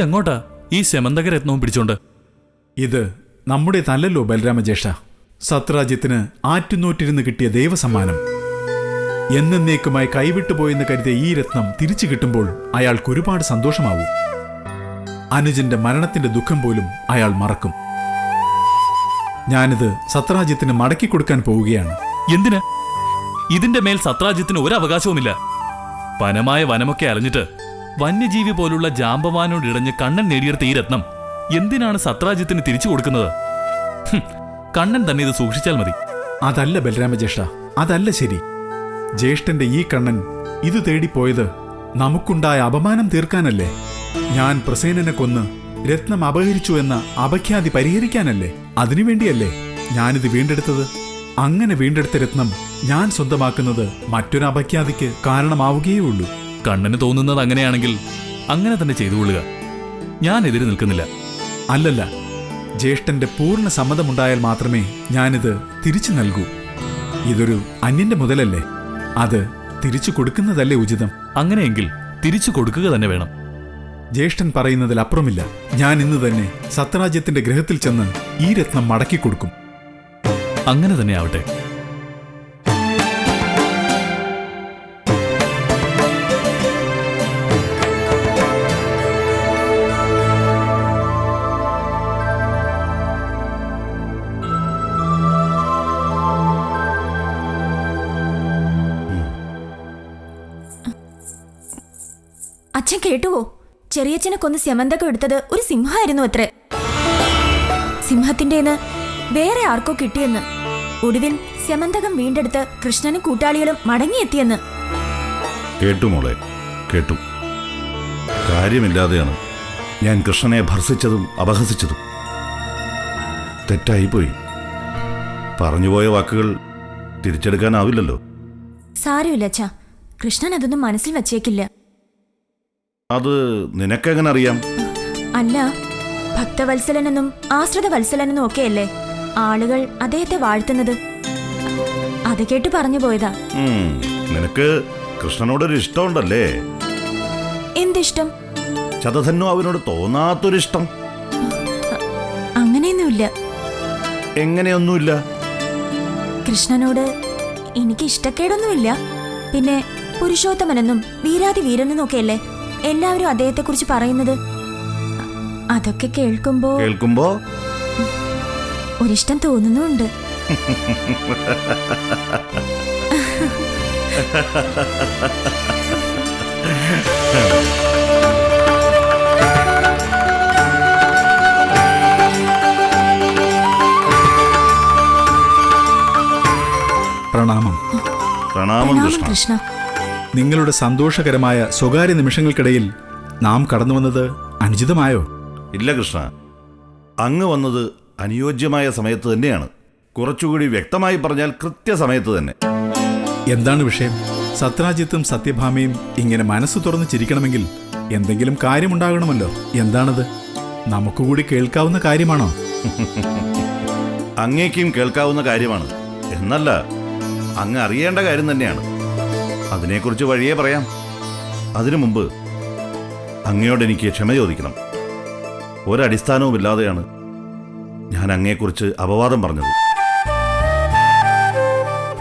ഇതെങ്ങോട്ടാ ഈ ശമന്തകരത്നവും പിടിച്ചോണ്ട്. ഇത് നമ്മുടെ തല്ലല്ലോ ബലരാമജേഷ സത്രാജ്യത്തിന് ആറ്റുനോറ്റിരുന്ന് കിട്ടിയ ദൈവസമ്മാനം. എന്നേക്കുമായി കൈവിട്ടു പോയെന്ന് കരുതിയ ഈ രത്നം തിരിച്ചു കിട്ടുമ്പോൾ അയാൾക്ക് ഒരുപാട് സന്തോഷമാവും. അനുജന്റെ മരണത്തിന്റെ ദുഃഖം പോലും അയാൾ മറക്കും. ഞാനിത് സത്രാജ്യത്തിന് മടക്കി കൊടുക്കാൻ പോവുകയാണ്. എന്തിന്? ഇതിന്റെ മേൽ സത്രാജ്യത്തിന് ഒരു അവകാശവുമില്ല. വനമായ വനമൊക്കെ അറിഞ്ഞിട്ട് വന്യജീവി പോലുള്ള ജാമ്പവാനോട് ഇടഞ്ഞ് കണ്ണൻ നേടിയെടുത്ത ഈ രത്നം. എന്തിനാണ് സത്രാജ്യത്തിന് തിരിച്ചു കൊടുക്കുന്നത്? കണ്ണൻ തന്നെ ഇത് സൂക്ഷിച്ചാൽ മതി. അതല്ല ബലരാമജ്യേഷ്ഠ അതല്ല ശരി. ജ്യേഷ്ഠന്റെ ഈ കണ്ണൻ ഇത് തേടിപ്പോയത് നമുക്കുണ്ടായ അപമാനം തീർക്കാനല്ലേ? ഞാൻ പ്രസേനനെ കൊന്ന് രത്നം അപഹരിച്ചു എന്ന അപഖ്യാതി പരിഹരിക്കാനല്ലേ? അതിനുവേണ്ടിയല്ലേ ഞാനിത് വീണ്ടെടുത്തത്? അങ്ങനെ വീണ്ടെടുത്ത രത്നം ഞാൻ സ്വന്തമാക്കുന്നത് മറ്റൊരു അപഖ്യാതിക്ക് കാരണമാവുകയേ ഉള്ളൂ കണ്ണന് തോന്നുന്നത് അങ്ങനെയാണെങ്കിൽ അങ്ങനെ തന്നെ ചെയ്തുകൊള്ളുക ഞാൻ എതിര് നിൽക്കുന്നില്ല. അല്ലല്ല ജ്യേഷ്ഠന്റെ പൂർണ സമ്മതമുണ്ടായാൽ മാത്രമേ ഞാനിത് തിരിച്ചു നൽകൂ. ഇതൊരു അന്യന്റെ മുതലല്ലേ? അത് തിരിച്ചു കൊടുക്കുന്നതല്ലേ ഉചിതം? അങ്ങനെയെങ്കിൽ തിരിച്ചു കൊടുക്കുക തന്നെ വേണം. ജ്യേഷ്ഠൻ പറയുന്നതിൽ അപ്പുറമില്ല. ഞാൻ ഇന്ന് തന്നെ സത്യരാജ്യത്തിന്റെ ഗ്രഹത്തിൽ ചെന്ന് ഈ രത്നം മടക്കി കൊടുക്കും. അങ്ങനെ തന്നെ ആവട്ടെ. കേട്ടുവോ? ചെറിയച്ഛനെ കൊന്ന് സ്യമന്തകം എടുത്തത് ഒരു സിംഹമായിരുന്നു അത്രേ. സിംഹത്തിന്റെന്ന് വേറെ ആർക്കോ കിട്ടിയെന്ന്. ഒടുവിൽ സ്യമന്തകം വീണ്ടെടുത്ത് കൃഷ്ണനും കൂട്ടാളികളും മടങ്ങിയെത്തിയെന്ന്. കേട്ടു മോളെ കേട്ടു. കാര്യമില്ലാതെയാണ് ഞാൻ കൃഷ്ണനെ ഭർസിച്ചതും അപഹസിച്ചതും. തെറ്റായിപ്പോയി. പറഞ്ഞുപോയ വാക്കുകൾ തിരിച്ചെടുക്കാനാവില്ലല്ലോ. സാരമില്ല അച്ഛാ. കൃഷ്ണൻ അതൊന്നും മനസ്സിൽ വച്ചേക്കില്ല. അത് നിനക്കെങ്ങനെ അറിയാം അല്ല ഭക്തവത്സലനെന്നും ആശ്രിത വത്സലനെന്നും ഒക്കെയല്ലേ ആളുകൾ അദ്ദേഹത്തെ വാഴ്ത്തുന്നത്? അത് കേട്ട് പറഞ്ഞു പോയതാ. നിനക്ക് നിനക്ക് കൃഷ്ണനോടൊരു ഇഷ്ടമുണ്ടല്ലേ? എന്തിഷ്ടം? ചതധന്നു അവനോട് തോന്നാത്തൊരിഷ്ടം. അങ്ങനെയൊന്നുമില്ല. എങ്ങനെയൊന്നുമില്ല? കൃഷ്ണനോട് എനിക്ക് ഇഷ്ടക്കേടൊന്നുമില്ല പിന്നെ പുരുഷോത്തമനെന്നും വീരാതി വീരനെന്നും ഒക്കെയല്ലേ? എല്ലാവരും അദ്ദേഹത്തെ കുറിച്ച് പറയുന്നത് അതൊക്കെ കേൾക്കുമ്പോ കേൾക്കുമ്പോ? ഒരിഷ്ടം തോന്നുന്നുണ്ട്. പ്രണാമം. പ്രണാമം പ്രണാമം കൃഷ്ണ. കൃഷ്ണ. നിങ്ങളുടെ സന്തോഷകരമായ സ്വകാര്യ നിമിഷങ്ങൾക്കിടയിൽ നാം കടന്നു വന്നത് അനുചിതമായോ? ഇല്ല കൃഷ്ണ. അങ്ങ് വന്നത് അനുയോജ്യമായ സമയത്ത് തന്നെയാണ്. കുറച്ചുകൂടി വ്യക്തമായി പറഞ്ഞാൽ കൃത്യസമയത്ത് തന്നെ. എന്താണ് വിഷയം? സത്രാജിത്തും സത്യഭാമയും ഇങ്ങനെ മനസ്സ് തുറന്ന് ചിരിക്കണമെങ്കിൽ എന്തെങ്കിലും കാര്യമുണ്ടാകണമല്ലോ. എന്താണത്? നമുക്കുകൂടി കേൾക്കാവുന്ന കാര്യമാണോ? അങ്ങേക്കും കേൾക്കാവുന്ന കാര്യമാണ്. എന്നല്ല അങ്ങ് അറിയേണ്ട കാര്യം തന്നെയാണ്. അതിനെക്കുറിച്ച് വഴിയേ പറയാം. അതിനു മുമ്പ് അങ്ങയോട് എനിക്ക് ക്ഷമ ചോദിക്കണം. ഒരടിസ്ഥാനവുമില്ലാതെയാണ് ഞാൻ അങ്ങയെക്കുറിച്ച് അപവാദം പറഞ്ഞത്.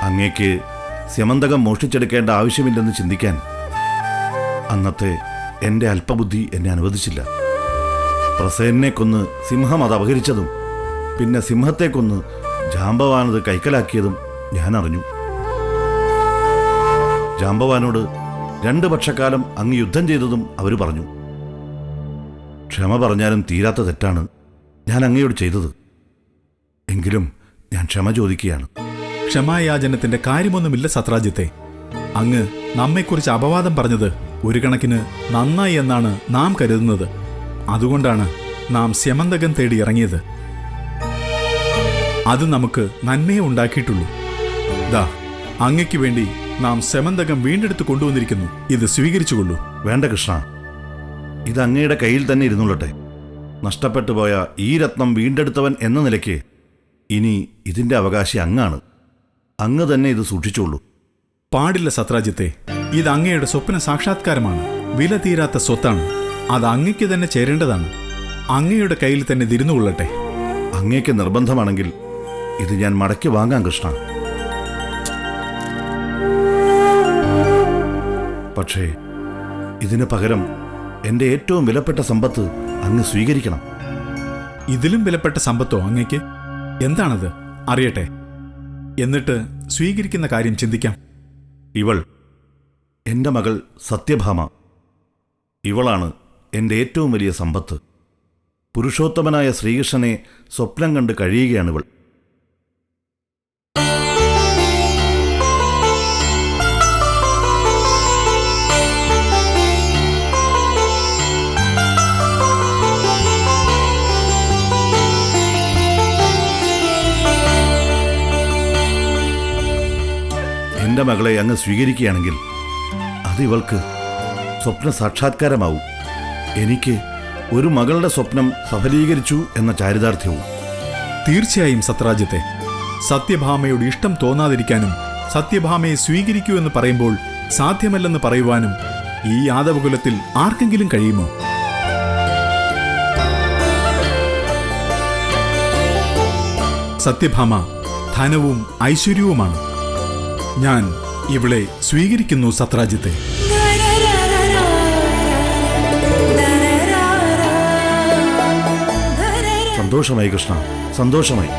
അങ്ങയ്ക്ക് സ്യമന്തകം മോഷ്ടിച്ചെടുക്കേണ്ട ആവശ്യമില്ലെന്ന് ചിന്തിക്കാൻ അന്നത്തെ എന്റെ അല്പബുദ്ധി എന്നെ അനുവദിച്ചില്ല. പ്രസേനെ കൊന്ന് സിംഹം അത് അപഹരിച്ചതും പിന്നെ സിംഹത്തെ കൊന്ന് ജാമ്പവാനത് കൈക്കലാക്കിയതും ഞാൻ അറിഞ്ഞു. ജാമ്പവാനോട് രണ്ട് പക്ഷക്കാലം അങ്ങ് യുദ്ധം ചെയ്തതും അവർ പറഞ്ഞു. ക്ഷമ പറഞ്ഞാലും തീരാത്ത തെറ്റാണ് ഞാൻ അങ്ങയോട് ചെയ്തത്. എങ്കിലും ഞാൻ ക്ഷമ ചോദിക്കുകയാണ്. ക്ഷമായാചനത്തിന്റെ കാര്യമൊന്നുമില്ല സത്രാജ്യത്തെ അങ്ങ് നമ്മെക്കുറിച്ച് അപവാദം പറഞ്ഞത് ഒരു കണക്കിന് നന്നായി എന്നാണ് നാം കരുതുന്നത്. അതുകൊണ്ടാണ് നാം സ്യമന്തകം തേടി ഇറങ്ങിയത്. അത് നമുക്ക് നന്മയെ ഉണ്ടാക്കിയിട്ടുള്ളൂ. ദാ അങ്ങയ്ക്ക് വേണ്ടി നാം സെമന്തകം വീണ്ടെടുത്ത് കൊണ്ടുവന്നിരിക്കുന്നു. ഇത് സ്വീകരിച്ചുകൊള്ളൂ. വേണ്ട കൃഷ്ണ. ഇത് അങ്ങയുടെ കയ്യിൽ തന്നെ ഇരുന്നുള്ളട്ടെ നഷ്ടപ്പെട്ടു പോയ ഈ രത്നം വീണ്ടെടുത്തവൻ എന്ന നിലയ്ക്ക് ഇനി ഇതിന്റെ അവകാശി അങ്ങാണ്. അങ്ങ് തന്നെ ഇത് സൂക്ഷിച്ചോളൂ. പാടില്ല സത്രാജ്യത്തെ ഇത് അങ്ങയുടെ സ്വപ്ന സാക്ഷാത്കാരമാണ്. വില തീരാത്ത സ്വത്താണ്. അത് അങ്ങയ്ക്ക് തന്നെ ചേരേണ്ടതാണ്. അങ്ങയുടെ കയ്യിൽ തന്നെ തിരുന്നുകൊള്ളട്ടെ അങ്ങേക്ക് നിർബന്ധമാണെങ്കിൽ ഇത് ഞാൻ മടക്കി വാങ്ങാം കൃഷ്ണ. പക്ഷേ ഇതിന് പകരം എന്റെ ഏറ്റവും വിലപ്പെട്ട സമ്പത്ത് അങ്ങ് സ്വീകരിക്കണം. ഇതിലും വിലപ്പെട്ട സമ്പത്തോ അങ്ങക്ക്? എന്താണത്? അറിയട്ടെ. എന്നിട്ട് സ്വീകരിക്കുന്ന കാര്യം ചിന്തിക്കാം. ഇവൾ എന്റെ മകൾ സത്യഭാമ. ഇവളാണ് എന്റെ ഏറ്റവും വലിയ സമ്പത്ത്. പുരുഷോത്തമനായ ശ്രീകൃഷ്ണനെ സ്വപ്നം കണ്ട് കഴിയുകയാണിവൾ എന്റെ മകളെ അങ്ങ് സ്വീകരിക്കുകയാണെങ്കിൽ അത് ഇവൾക്ക് സ്വപ്ന സാക്ഷാത്കാരമാവും. എനിക്ക് ഒരു മകളുടെ സ്വപ്നം സഫലീകരിച്ചു എന്ന ചാരിതാർത്ഥ്യവും. തീർച്ചയായും സത്രാജ്യത്തെ സത്യഭാമയോട് ഇഷ്ടം തോന്നാതിരിക്കാനും സത്യഭാമയെ സ്വീകരിക്കൂ എന്ന് പറയുമ്പോൾ സാധ്യമല്ലെന്ന് പറയുവാനും ഈ യാദവകുലത്തിൽ ആർക്കെങ്കിലും കഴിയുമോ? സത്യഭാമ ധനവും ഐശ്വര്യവുമാണ്. ഞാൻ ഇവളെ സ്വീകരിക്കുന്നു സത്രാജ്യത്തെ. സന്തോഷമായി കൃഷ്ണ സന്തോഷമായി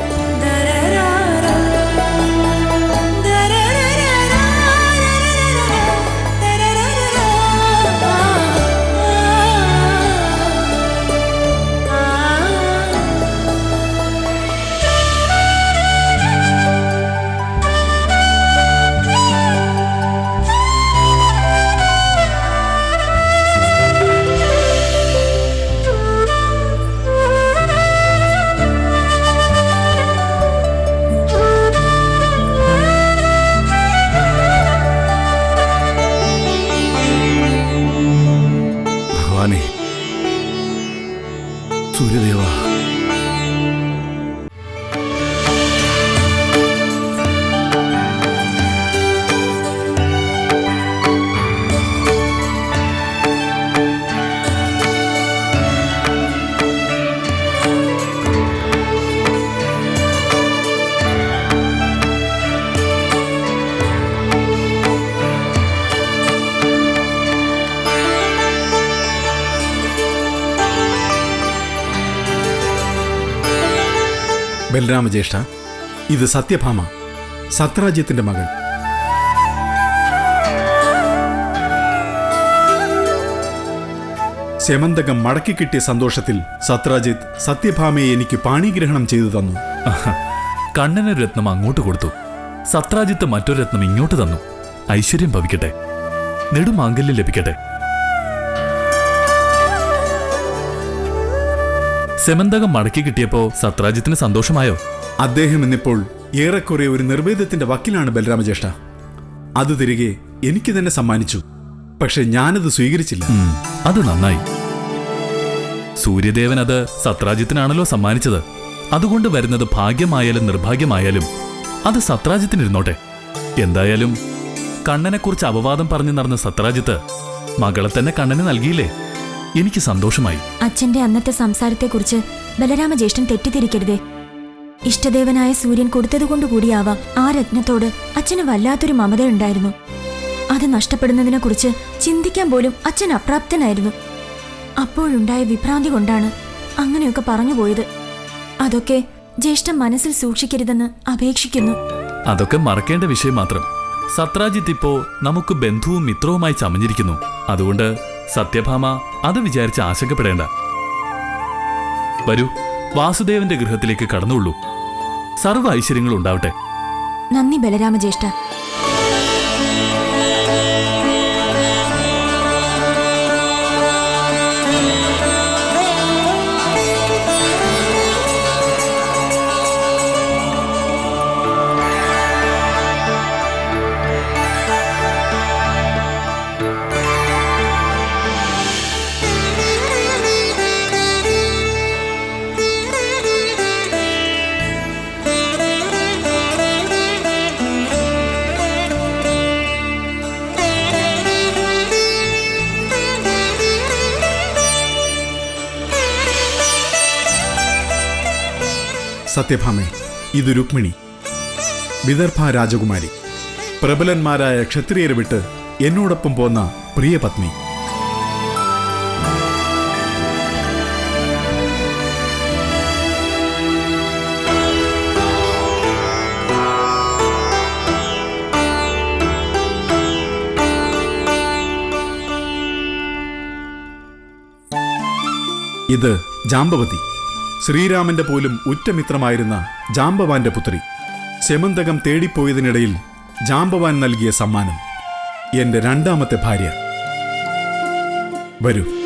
ബലരാമജ്യേഷ്ഠ ഇത് സത്യഭാമ സത്രാജ്യത്തിന്റെ മകൾ. സെമന്തകം മടക്കി കിട്ടിയ സന്തോഷത്തിൽ സത്രാജിത്ത് സത്യഭാമയെ എനിക്ക് പാണിഗ്രഹണം ചെയ്തു തന്നു. കണ്ണന രത്നം അങ്ങോട്ട് കൊടുത്തു. സത്രാജിത്ത് മറ്റൊരു രത്നം ഇങ്ങോട്ട് തന്നു. ഐശ്വര്യം ഭവിക്കട്ടെ. നെടുമാംഗല്യം ലഭിക്കട്ടെ. സെമന്തകം മടക്കി കിട്ടിയപ്പോ സത്രാജിത്തിന് സന്തോഷമായോ? അദ്ദേഹം ഇന്നിപ്പോൾ ഏറെക്കുറെ ഒരു നിർവേദത്തിന്റെ വക്കിലാണ് ബലരാമജ്യേഷ്ഠ അത് തിരികെ എനിക്ക് തന്നെ സമ്മാനിച്ചു. പക്ഷെ ഞാനത് സ്വീകരിച്ചില്ല. അത് നന്നായി. സൂര്യദേവൻ അത് സത്രാജിത്തിനാണല്ലോ സമ്മാനിച്ചത്. അതുകൊണ്ട് വരുന്നത് ഭാഗ്യമായാലും നിർഭാഗ്യമായാലും അത് സത്രാജിത്തിനിരുന്നോട്ടെ. എന്തായാലും കണ്ണനെക്കുറിച്ച് അപവാദം പറഞ്ഞു നടന്ന സത്രാജിത്ത് മകളെ തന്നെ കണ്ണന് നൽകിയില്ലേ? എനിക്ക് സന്തോഷമായി. അച്ഛന്റെ അന്നത്തെ സംസാരത്തെക്കുറിച്ച് ബലരാമ ജ്യേഷ്ഠൻ തെറ്റിദ്ധരിക്കരുതേ. ഇഷ്ടദേവനായ സൂര്യൻ കൊടുത്തതുകൊണ്ടുകൂടിയാവാം ആ രത്നത്തോട് അച്ഛന് വല്ലാത്തൊരു മമതയുണ്ടായിരുന്നു. അത് നഷ്ടപ്പെടുന്നതിനെ കുറിച്ച് ചിന്തിക്കാൻ പോലും അച്ഛൻ അപ്രാപ്തനായിരുന്നു. അപ്പോഴുണ്ടായ വിഭ്രാന്തി കൊണ്ടാണ് അങ്ങനെയൊക്കെ പറഞ്ഞുപോയത്. അതൊക്കെ ജ്യേഷ്ഠൻ മനസ്സിൽ സൂക്ഷിക്കരുതെന്ന് അപേക്ഷിക്കുന്നു. അതൊക്കെ മറക്കേണ്ട വിഷയം മാത്രം. സത്രാജിത്ത് ഇപ്പോ നമുക്ക് ബന്ധുവും മിത്രവുമായി ചമഞ്ഞിരിക്കുന്നു. അതുകൊണ്ട് സത്യഭാമ അത് വിചാരിച്ച് ആശങ്കപ്പെടേണ്ട. വരൂ വാസുദേവന്റെ ഗൃഹത്തിലേക്ക് കടന്നുള്ളൂ. സർവ ഐശ്വര്യങ്ങളും ഉണ്ടാവട്ടെ. നന്ദി ബലരാമ ജ്യേഷ്ഠ സത്യഭാമേ ഇത് രുക്മിണി. വിദർഭ രാജകുമാരി. പ്രബലന്മാരായ ക്ഷത്രിയരെ വിട്ട് എന്നോടൊപ്പം പോന്ന പ്രിയപത്നി ഇത് ജാമ്പവതി. ശ്രീരാമന്റെ പോലും ഉറ്റമിത്രമായിരുന്ന ജാമ്പവാന്റെ പുത്രി. ശമന്തകം തേടിപ്പോയതിനിടയിൽ ജാംബവാൻ നൽകിയ സമ്മാനം എന്റെ രണ്ടാമത്തെ ഭാര്യ. വരൂ.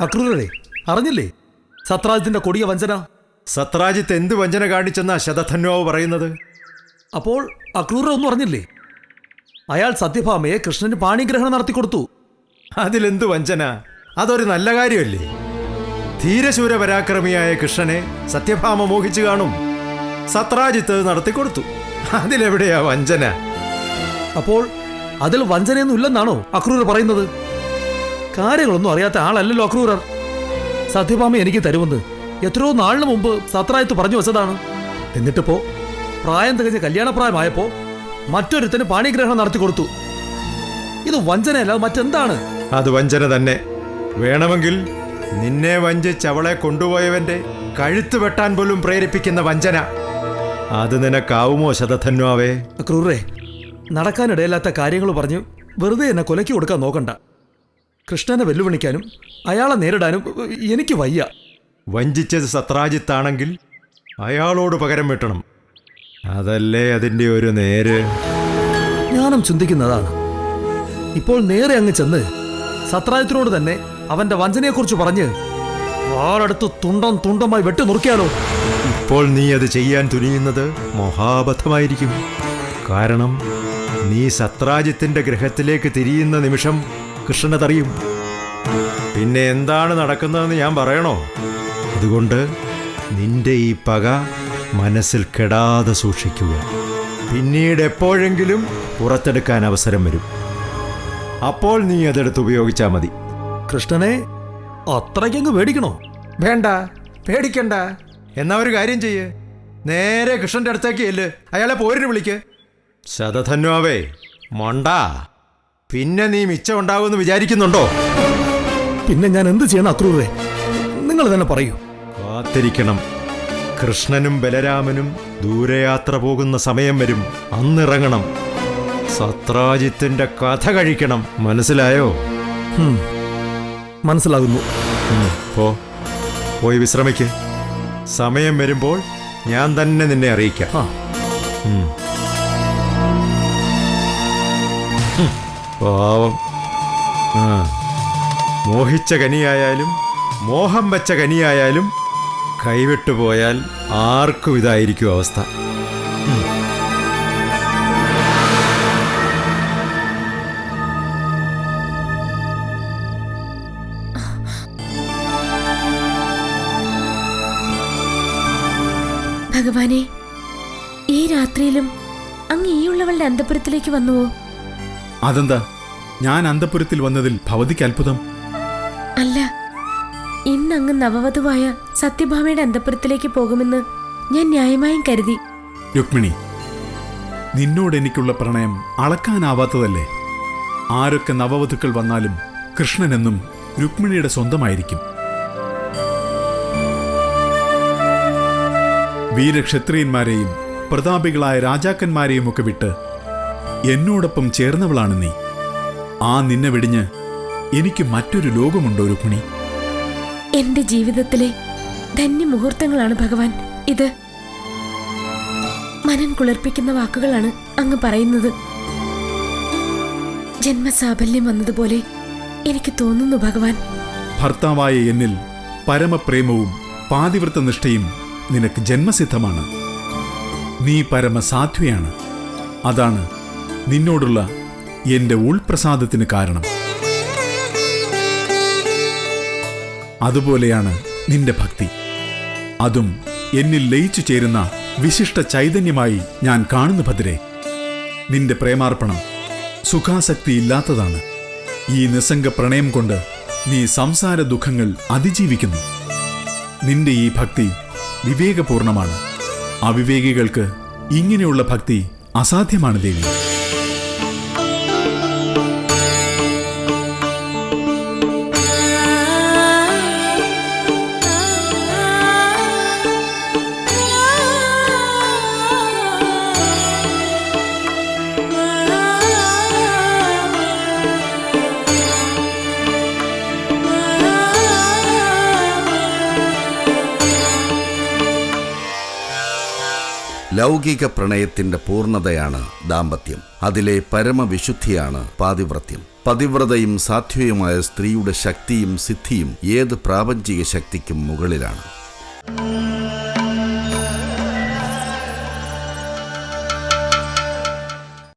അക്രൂരരെ അറിഞ്ഞില്ലേ? സത്രാജിത്തിന്റെ കൊടിയ വഞ്ചന. സത്രാജിത്ത് എന്ത് വഞ്ചന കാണിച്ചെന്നാ ശതധന്വാവ് പറയുന്നത്? അപ്പോൾ അക്രൂരർ ഒന്നും അറിഞ്ഞില്ലേ? അയാൾ സത്യഭാമയെ കൃഷ്ണന് പാണിഗ്രഹണം നടത്തിക്കൊടുത്തു അതിലെന്ത് വഞ്ചന? അതൊരു നല്ല കാര്യമല്ലേ? ധീരശൂര പരാക്രമിയായ കൃഷ്ണനെ സത്യഭാമ മോഹിച്ചു കാണും. സത്രാജിത്ത് നടത്തിക്കൊടുത്തു അതിലെവിടെയാ വഞ്ചന? അപ്പോൾ അതിൽ വഞ്ചനയൊന്നും ഇല്ലെന്നാണോ അക്രൂർ പറയുന്നത്? കാര്യങ്ങളൊന്നും അറിയാത്ത ആളല്ലല്ലോ അക്രൂരർ സത്യഭാമ എനിക്ക് തരുമെന്ന് എത്രയോ നാളിന് മുമ്പ് സത്രായത്ത് പറഞ്ഞു വെച്ചതാണ്. എന്നിട്ടിപ്പോ പ്രായം തികഞ്ഞ കല്യാണപ്രായമായപ്പോ മറ്റൊരുത്തിന് പാണിഗ്രഹണം നടത്തി കൊടുത്തു. ഇത് വഞ്ചനയല്ല മറ്റെന്താണ്? അത് വഞ്ചന തന്നെ. വേണമെങ്കിൽ നിന്നെ വഞ്ചിച്ച് അവളെ കൊണ്ടുപോയവന്റെ കഴുത്ത് വെട്ടാൻ പോലും പ്രേരിപ്പിക്കുന്ന വഞ്ചന. അത് നിനക്കാവുമോ ശതധന്വാവേ? ക്രൂരേ നടക്കാനിടയില്ലാത്ത കാര്യങ്ങൾ പറഞ്ഞ് വെറുതെ എന്നെ കൊലയ്ക്ക് കൊടുക്കാൻ നോക്കണ്ട. കൃഷ്ണനെ വെല്ലുവിളിക്കാനും അയാളെ നേരിടാനും എനിക്ക് വയ്യ. വഞ്ചിച്ചത് സത്രാജിത്താണെങ്കിൽ അയാളോട് പകരം വെട്ടണം. അതല്ലേ അതിന്റെ ഒരു നേര്? ഞാനും ചിന്തിക്കുന്നതാണ്. ഇപ്പോൾ നേരെ അങ്ങ് ചെന്ന് സത്രാജിത്തിനോട് തന്നെ അവന്റെ വഞ്ചനയെക്കുറിച്ച് പറഞ്ഞ് വാളെടുത്ത് തുണ്ടം തുണ്ടമായി വെട്ടി നുറുക്കിയാലോ? ഇപ്പോൾ നീ അത് ചെയ്യാൻ തുനിയുന്നത് മഹാബദ്ധമായിരിക്കും. കാരണം നീ സത്രാജിത്തിന്റെ ഗ്രഹത്തിലേക്ക് തിരിയുന്ന നിമിഷം കൃഷ്ണനതറിയും പിന്നെ എന്താണ് നടക്കുന്നതെന്ന് ഞാൻ പറയണോ? അതുകൊണ്ട് നിന്റെ ഈ പക മനസ്സിൽ കെടാതെ സൂക്ഷിക്കുക. പിന്നീട് എപ്പോഴെങ്കിലും പുറത്തെടുക്കാൻ അവസരം വരും. അപ്പോൾ നീ അതെടുത്ത് ഉപയോഗിച്ചാൽ മതി. കൃഷ്ണനെ അത്രയ്ക്കങ്ങ് പേടിക്കണോ? വേണ്ട പേടിക്കണ്ട. എന്നാ ഒരു കാര്യം ചെയ്യ്. നേരെ കൃഷ്ണന്റെ അടുത്തേക്ക് അല്ലേ അയാളെ പോരിന് വിളിക്ക്. ശതധന്വാവേ മൊണ്ട. പിന്നെ നീ മിച്ചം ഉണ്ടാവുമെന്ന് വിചാരിക്കുന്നുണ്ടോ? പിന്നെ ഞാൻ എന്ത് ചെയ്യണം അക്രൂരെ നിങ്ങൾ തന്നെ പറയൂ. കാത്തിരിക്കണം. കൃഷ്ണനും ബലരാമനും ദൂരയാത്ര പോകുന്ന സമയം വരും. അന്നിറങ്ങണം. സത്രാജിത്തിന്റെ കഥ കഴിക്കണം. മനസ്സിലായോ? മനസ്സിലാകുന്നു. പോ. പോയി വിശ്രമിക്ക്. സമയം വരുമ്പോൾ ഞാൻ തന്നെ നിന്നെ അറിയിക്കാം. പാവം. മോഹിച്ച കനിയായാലും മോഹം വച്ച കനിയായാലും കൈവിട്ടു പോയാൽ ആർക്കും ഇതായിരിക്കും അവസ്ഥ. ഭഗവാനെ ഈ രാത്രിയിലും അങ്ങ് ഈയുള്ളവളുടെ അന്തപുരത്തിലേക്ക് വന്നുവോ? അതെന്താ? ഞാൻ അന്തപുരത്തിൽ വന്നതിൽ ഭവതിക്ക് അത്ഭുതം. അല്ല ഇന്ന് അങ്ങ് നവവധുവായ സത്യഭാമയുടെ അന്തപുരത്തിലേക്ക് പോകുമെന്ന് ഞാൻ ന്യായമായും കരുതി. രുക്മിണി നിന്നോട് എനിക്കുള്ള പ്രണയം അളക്കാനാവാത്തതല്ലേ? ആരൊക്കെ നവവധുക്കൾ വന്നാലും കൃഷ്ണനെന്നും രുക്മിണിയുടെ സ്വന്തമായിരിക്കും. വീരക്ഷത്രിയന്മാരെയും പ്രതാപികളായ രാജാക്കന്മാരെയും ഒക്കെ വിട്ട് എന്നോടൊപ്പം ചേർന്നവളാണ് നീ. ആ നിന്നെ വെടിഞ്ഞ് എനിക്ക് മറ്റൊരു ലോകമുണ്ടോ രുക്മിണി എന്റെ ജീവിതത്തിലെ ധന്യമുഹൂർത്തങ്ങളാണ് ഭഗവാൻ. ഇത് മനം കുളിർപ്പിക്കുന്ന വാക്കുകളാണ് അങ്ങ് പറയുന്നത്. ജന്മസാഫല്യം വന്നതുപോലെ എനിക്ക് തോന്നുന്നു ഭഗവാൻ. ഭർത്താവായ എന്നിൽ പരമപ്രേമവും പാതിവൃത്ത നിഷ്ഠയും നിനക്ക് ജന്മസിദ്ധമാണ്. നീ പരമസാധ്വയാണ്. അതാണ് നിന്നോടുള്ള എന്റെ ഉൾപ്രസാദത്തിന് കാരണം. അതുപോലെയാണ് നിന്റെ ഭക്തി. അതും എന്നിൽ ലയിച്ചു ചേരുന്ന വിശിഷ്ട ചൈതന്യമായി ഞാൻ കാണുന്നു ഭദ്രെ. നിന്റെ പ്രേമാർപ്പണം സുഖാസക്തി ഇല്ലാത്തതാണ് ഈ നിസ്സംഗ പ്രണയം കൊണ്ട് നീ സംസാര ദുഃഖങ്ങൾ അതിജീവിക്കുന്നു. നിന്റെ ഈ ഭക്തി വിവേകപൂർണമാണ്. അവിവേകികൾക്ക് ഇങ്ങനെയുള്ള ഭക്തി അസാധ്യമാണ് ദേവി. ലൗകിക പ്രണയത്തിന്റെ പൂർണതയാണ് ദാമ്പത്യം. അതിലെ പരമവിശുദ്ധിയാണ് പാതിവ്രത്യം. പതിവ്രതയും സാധ്യയുമായ സ്ത്രീയുടെ ശക്തിയും സിദ്ധിയും ഏത് പ്രാപഞ്ചിക ശക്തിക്കും മുകളിലാണ്.